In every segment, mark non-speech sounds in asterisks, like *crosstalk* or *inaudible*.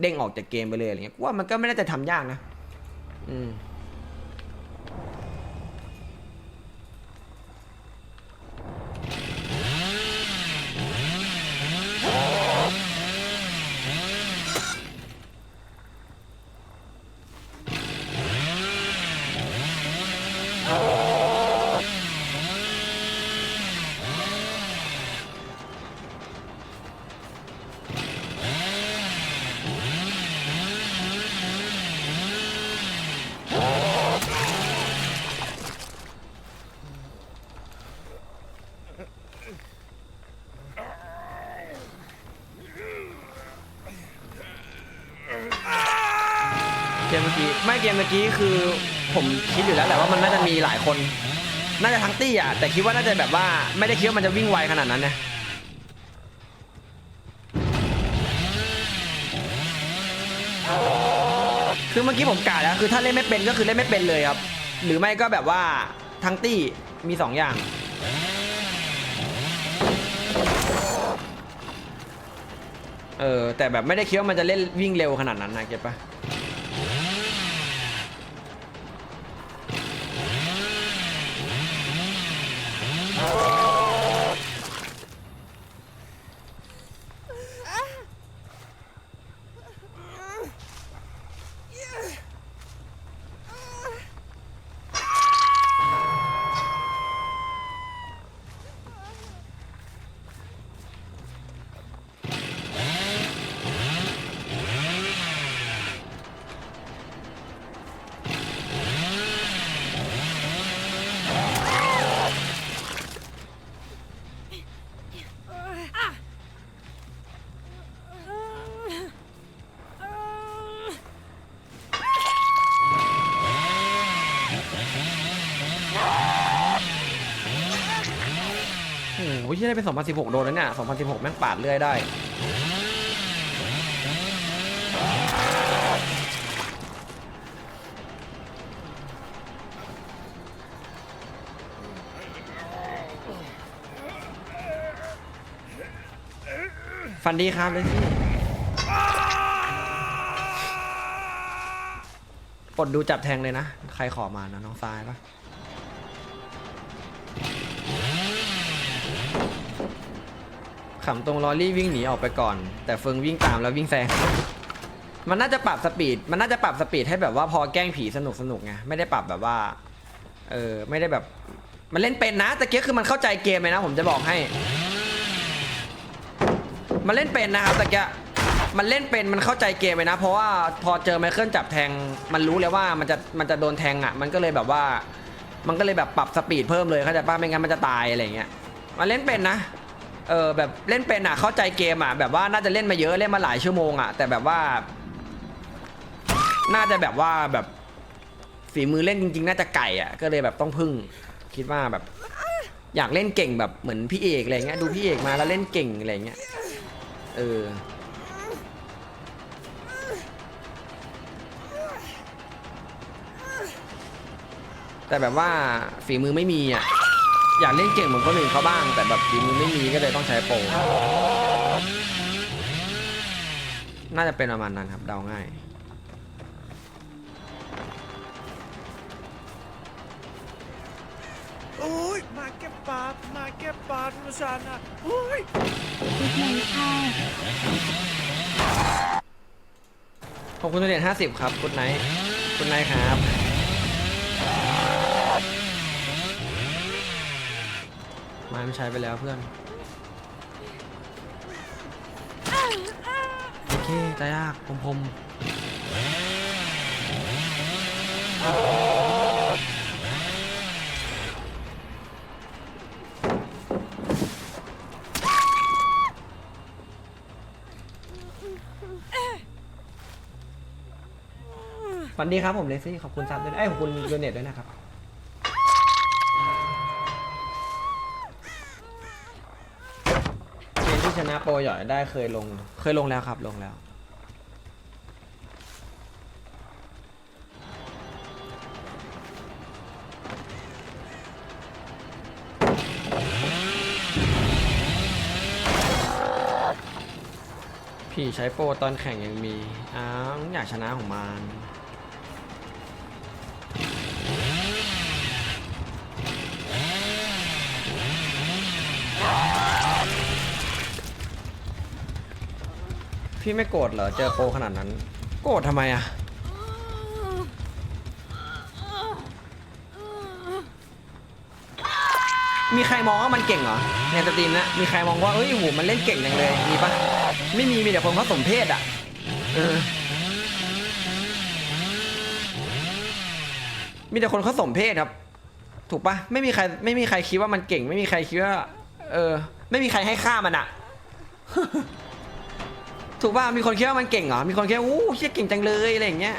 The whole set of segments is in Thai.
เด้งออกจากเกมไปเลยอะไรเงี้ยกูว่ามันก็ไม่น่าจะทำยากนะ อืม เกมเมื่อกี้ไม่เกมเมื่อกี้คือผมคิดอยู่แล้วแหละว่ามันน่าจะมีหลายคน น่าจะทั้งตี้อะแต่คิดว่าน่าจะแบบว่าไม่ได้คิดว่ามันจะวิ่งไวขนาดนั้นนะคือเมื่อกี้ผมกะแล้วคือถ้าเล่นไม่เป็นก็คือเล่นไม่เป็นเลยครับ หรือไม่ก็แบบว่าทั้งตี้มีสองอย่างเออแต่แบบไม่ได้คิดว่ามันจะเล่นวิ่งเร็วขนาดนั้นนะเก็ตปะ อ้โหที่ได้เป็น 2016 โดนแล้วเนี่ย 2016 แม่งปาดเรื่อยได้ ฟันดีครับเลยพี่กดดูจับแทงเลยนะ ใครขอมานะน้องทรายปะำตรงลอรี่วิ่งหนีออกไปก่อน แต่เฟิงวิ่งตามแล้ววิ่งแซง มันน่าจะปรับสปีด มันน่าจะปรับสปีดให้แบบว่าพอแกล้งผีสนุกสนุกไง ไม่ได้ปรับแบบว่า เออ ไม่ได้แบบ มันเล่นเป็นนะต่เกียคือมันเข้าใจเกมเลยนะ ผมจะบอกให้ มันเล่นเป็นนะครับตะเกียมันเล่นเป็นมันเข้าใจเกมเลยนะ เพราะว่าพอเจอไมเคิลจับแทง มันรู้แล้วว่ามันจะมันจะโดนแทงอะ มันก็เลยแบบว่า มันก็เลยแบบปรับสปีดเพิ่มเลยเข้าใจป้ะไม่งั้นมันจะตายอะไรเงี้ย มันเล่นเป็นนะ เออแบบเล่นเป็นอะเข้าใจเกมอะแบบว่าน่าจะเล่นมาเยอะเล่นมาหลายชั่วโมงอะแต่แบบว่า น่าจะแบบว่าแบบฝีมือเล่นจริงๆ น่าจะไก่อะก็เลยแบบต้องพึ่ง คิดว่าแบบ อยากเล่นเก่งแบบเหมือนพี่เอกอะไรเงี้ยดูพี่เอกมาแล้วเล่นเก่งอะไรเงี้ยเออแต่แบบว่าฝีมือไม่มีอะ อยากเล่นเก่งเหมือนคนอื่นเขาบ้าง แต่แบบฝีมือไม่มีก็เลยต้องใช้โปรน่าจะเป็นประมาณนั้นครับเดาง่ายอุ้ยมาเก็บปาดมาเก็บปาดมาชานะอุ้ยทุกในค่ะขอบคุณตัวเด่นห้าสิบครับคุณไนท์คุณไนท์ครับ ไม้มันใช้ไปแล้วเพื่อน โอเคตายากผมผมฝันดีครับผมเลซี่ขอบคุณซับด้วยนะเอ้ยขอบคุณโดเนทด้วยนะครับ ที่ชนะโปรหย่อยได้เคยลง เคยลงแล้วครับ ลงแล้ว พี่ใช้โปรตอนแข่งยังมี อ้าวอยากชนะของมัน พี่ไม่โกรธเหรอ เจอโปรขนาดนั้น โกรธทำไมอะมีใครมองว่ามันเก่งเหรอในสตรีมนะมีใครมองว่าเอ้ยโหมันเล่นเก่งจังเลยมีปะไม่มีมีแต่คนเขาสมเพศอะเออมีแต่คนเขาสมเพศครับ ถูกปะไม่มีใครไม่มีใครคิดว่ามันเก่ง ไม่มีใครคิดว่า เออ ไม่มีใครให้ค่ามันอะ ถูกป่ะมีคนคิดว่ามันเก่งเหรอมีคนคิดว่าอู้เชี่ยเก่งจังเลยอะไรอย่างเงี้ย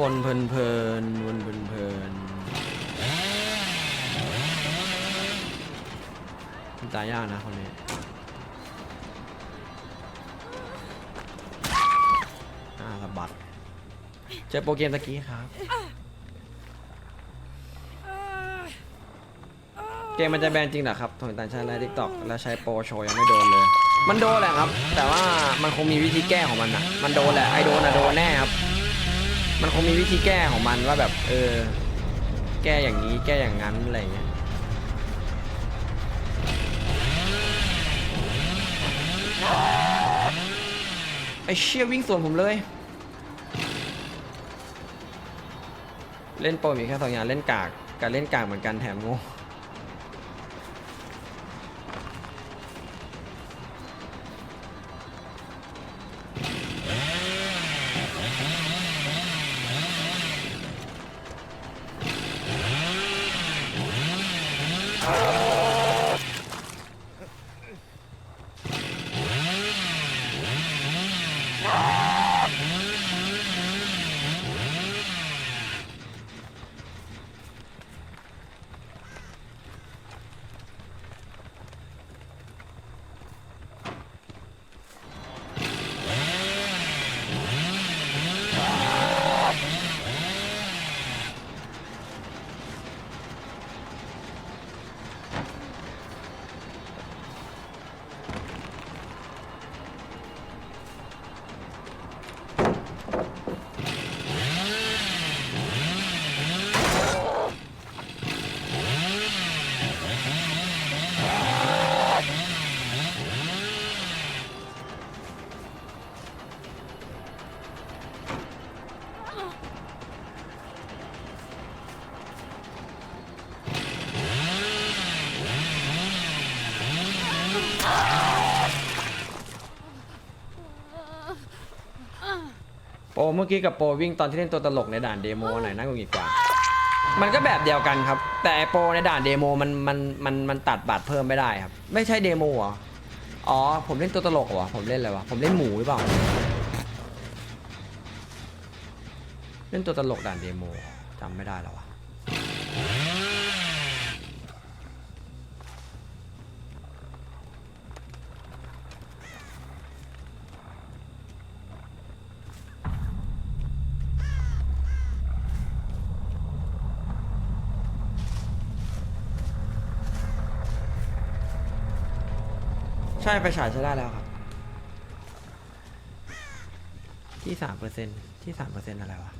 วนเพลินเพลินๆวนเพลินเพลินๆตายยากนะคนนี้อ่าสะบัด เจอโปรเกมตะกี้ครับ เกมมันจะแบนจริงเหรอครับถงตันใช้ไลน์ทิกตอกแล้วใช้โปรโชยังไม่โดนเลย มันโดนแหละครับ แต่ว่ามันคงมีวิธีแก้ของมันอะมันโดนแหละไอโดนอะโดนแน่ครับ มันคงมีวิธีแก้ของมันว่าแบบเออ แก้อย่างนี้แก้อย่างนั้นอะไรเงี้ยไอเชี่ยวิ่งสวนผมเลย เล่นโปรมีแค่สองอย่างเล่นกากกับเล่นกากเหมือนกันแถมโง่ เมื่อกี้กับโปรวิ่งตอนที่เล่นตัวตลกในด่านเดโมอันไหนน่ากลัวกว่า มันก็แบบเดียวกันครับ แต่ไอ้โปรในด่านเดโมมันมันมันมันตัดบัตรเพิ่มไม่ได้ครับ ไม่ใช่เดโมเหรออ๋อผมเล่นตัวตลกเหรอผมเล่นอะไรวะผมเล่นหมูหรือเปล่าเล่นตัวตลกด่านเดโมจำไม่ได้แล้ววะ ใช่ไปฉายใช้ได้แล้วครับ ที่สามเปอร์เซ็นที่สามเปอร์เซ็นอะไรวะ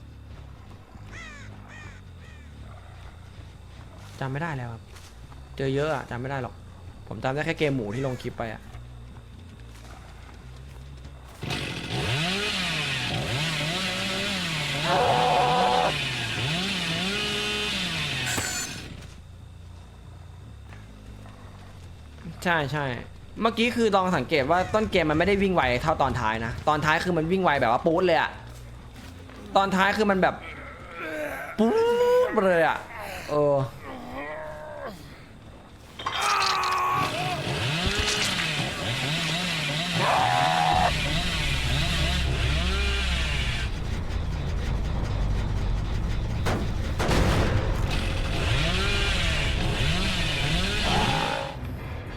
จำไม่ได้แล้วครับ เจอเยอะอะจำไม่ได้หรอก ผมจำได้แค่เกมหมูที่ลงคลิปไปอะใช่ใช่ เมื่อกี้คือลองสังเกตว่าต้นเกมมันไม่ได้วิ่งไวเท่าตอนท้ายนะ ตอนท้ายคือมันวิ่งไวแบบว่าปุ๊ดเลยอะตอนท้ายคือมันแบบปุ๊ดเลยอะเออ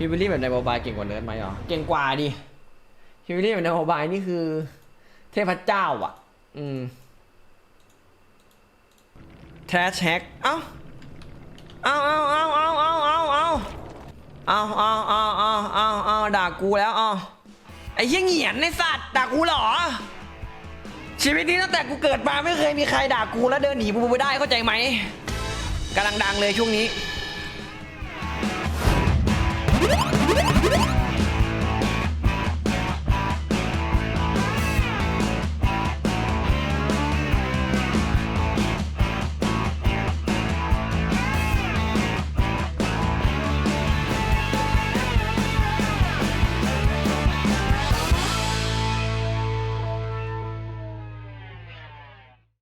ฮิวิลี่แบบในโมบายเก่งกว่าเนิร์ดไหมอ๋อเก่งกว่าดิฮิวิลี่แบบในโมบายนี่คือ เทพเจ้าอะ อืมแทชแฮกเอ้าเอาเอาเอาเอาเอาเอาเอาเอาเอาเอาเอาเอาเอาด่ากูแล้วเอาไอ้เหี้ยเหงียนในสัตว์ด่ากูเหรอ ชีวิตนี้ตั้งแต่กูเกิดมาไม่เคยมีใครด่ากูแล้วเดินหนีกูไปได้เข้าใจไหมกำลังดังเลยช่วงนี้ Woo! *laughs*